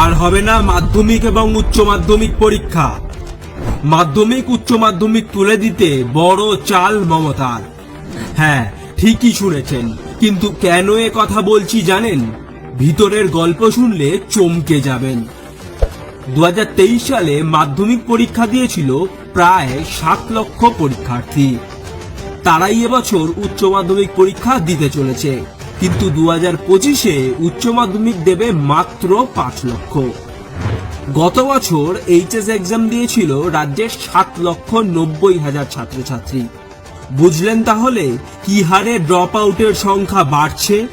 আর হবে না মাধ্যমিক এবং উচ্চ মাধ্যমিক পরীক্ষা। মাধ্যমিক, উচ্চ মাধ্যমিক তুলে দিতে বড় চাল মমতার। হ্যাঁ ঠিকই শুনেছেন, কিন্তু কেন এ কথা বলছি জানেন? ভিতরের গল্প শুনলে চমকে যাবেন। দু হাজার তেইশ সালে মাধ্যমিক পরীক্ষা দিয়েছিল প্রায় সাত লক্ষ পরীক্ষার্থী। তারাই এবছর উচ্চ মাধ্যমিক পরীক্ষা দিতে চলেছে। কিন্তু দু হাজার পঁচিশে উচ্চ মাধ্যমিক দেবে মাত্র পাঁচ লক্ষ। গত বছর এইচএস এক্সাম দিয়েছিল রাজ্যের সাত লক্ষ নব্বই হাজার ছাত্রছাত্রী। বুঝলেন তাহলে কি হারে ড্রপ আউটের সংখ্যা বাড়ছে?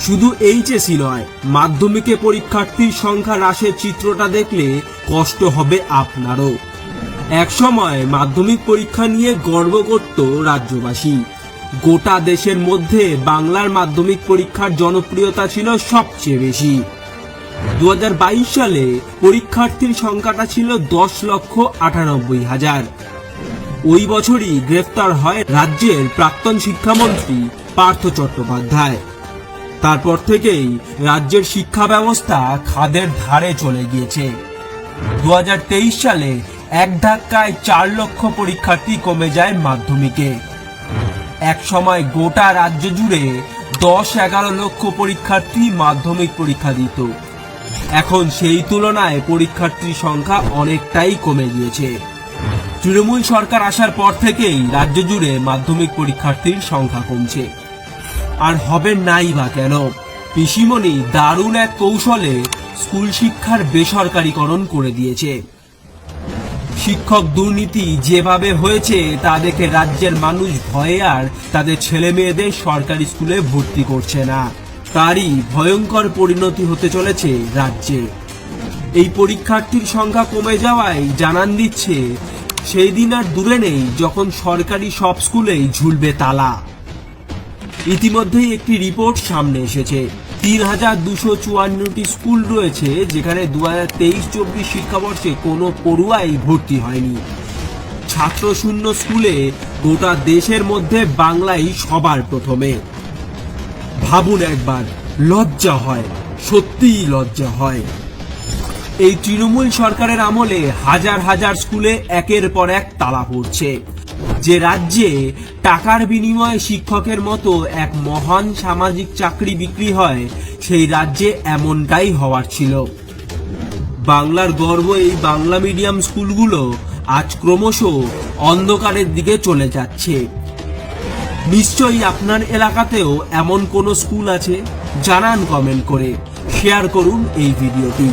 শুধু এইচএসই নয়, মাধ্যমিকে পরীক্ষার্থীর সংখ্যা হ্রাসের চিত্রটা দেখলে কষ্ট হবে আপনারও। একসময় মাধ্যমিক পরীক্ষা নিয়ে গর্ব করত রাজ্যবাসী। গোটা দেশের মধ্যে বাংলার মাধ্যমিক পরীক্ষার জনপ্রিয়তা ছিল সবচেয়ে বেশি। দু হাজার বাইশ সালে পরীক্ষার্থীর সংখ্যাটা ছিল দশ লক্ষ আটানব্বই হাজার। ওই বছরই গ্রেফতার হয় রাজ্যের প্রাক্তন শিক্ষামন্ত্রী পার্থ চট্টোপাধ্যায়। তারপর থেকেই রাজ্যের শিক্ষা ব্যবস্থা খাদের ধারে চলে গিয়েছে। দু হাজার তেইশ সালে এক ধাক্কায় চার লক্ষ পরীক্ষার্থী কমে যায় মাধ্যমিকে। এক সময় গোটা রাজ্য জুড়ে দশ এগারো লক্ষ পরীক্ষার্থী মাধ্যমিক পরীক্ষা দিত। এখন সেই তুলনায় পরীক্ষার্থীর সংখ্যা অনেকটাই কমে গিয়েছে। তৃণমূল সরকার আসার পর থেকেই রাজ্য জুড়ে মাধ্যমিক পরীক্ষার্থীর সংখ্যা কমছে। আর হবে নাই বা কেন? পিসিমণি দারুণ এক কৌশলে স্কুল শিক্ষার বেসরকারীকরণ করে দিয়েছে। শিক্ষক দুর্নীতি যেভাবে হয়েছে, তা দেখে রাজ্যের মানুষ ভয়ে আর তাদের ছেলে মেয়েদের সরকারি স্কুলে ভর্তি করছে না। তারই ভয়ঙ্কর পরিণতি হতে চলেছে রাজ্যে। এই পরীক্ষার্থীর সংখ্যা কমে যাওয়ায় জানান দিচ্ছে, সেই দিন আর দূরে নেই যখন সরকারি সব স্কুলেই ঝুলবে তালা। ইতিমধ্যেই একটি রিপোর্ট সামনে এসেছে। তিন হাজার দুশো চুয়ান্নটি স্কুল রয়েছে, যেখানে দু হাজার তেইশ চব্বিশ শিক্ষাবর্ষে কোনো পড়ুয়াই ভর্তি হয়নি। ছাত্র শূন্য স্কুলে গোটা দেশের মধ্যে বাংলাই সবার প্রথমে। ভাবুন একবার, লজ্জা হয়, সত্যিই লজ্জা হয়। এই তৃণমূল সরকারের আমলে হাজার হাজার স্কুলে একের পর এক তালা পড়ছে। যে রাজ্যে টাকার বিনিময়ে শিক্ষকের মতো এক মহান সামাজিক চাকরি বিক্রি হয়, সেই রাজ্যে এমনটাই হওয়ার ছিল। বাংলার গর্ব এই বাংলা মিডিয়াম স্কুলগুলো আজ ক্রমশ অন্ধকারের দিকে চলে যাচ্ছে। নিশ্চয়ই আপনার এলাকাতেও এমন কোনো স্কুল আছে? জানান কমেন্ট করে। শেয়ার করুন এই ভিডিওটি।